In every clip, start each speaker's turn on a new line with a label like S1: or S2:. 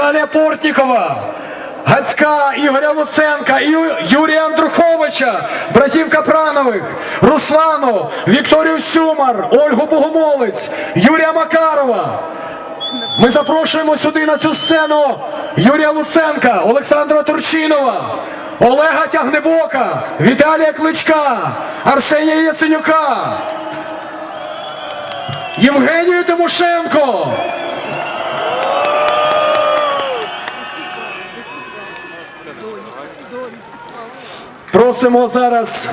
S1: Наталія Портнікова, Гацька Ігоря Луценка, і Юрія Андруховича, братів Капранових, Руслану, Вікторію Сюмар, Ольгу Богомолець, Юрія Макарова. Ми запрошуємо сюди на цю сцену Юрія Луценка, Олександра Турчинова, Олега Тягнебока, Віталія Кличка, Арсенія Яценюка, Євгенію Тимошенко. Просимо зараз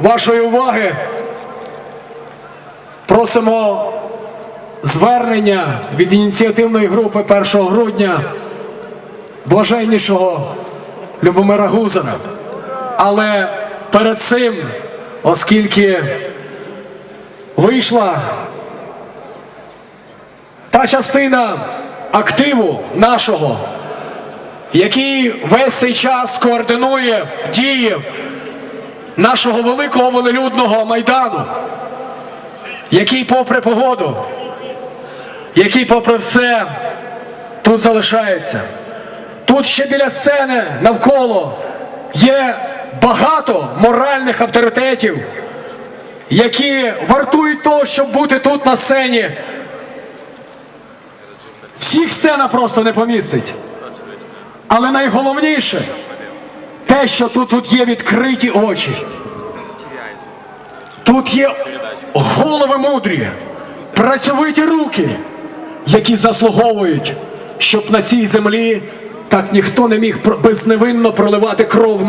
S1: вашої уваги. Просимо звернення від ініціативної групи 1 грудня блаженнішого Любомира Гузара. Але перед цим, оскільки вийшла та частина активу нашого, який весь цей час координує дії нашого великого волелюдного майдану, який, попри погоду, який, попри все, тут залишається. Тут ще біля сцени навколо є багато моральних авторитетів, які вартують того, щоб бути тут на сцені. Всіх сцена просто не помістить. Але найголовніше те, що тут, тут є відкриті очі. Тут є голови мудрі, працьовиті руки, які заслуговують, щоб на цій землі так ніхто не міг безневинно проливати кров.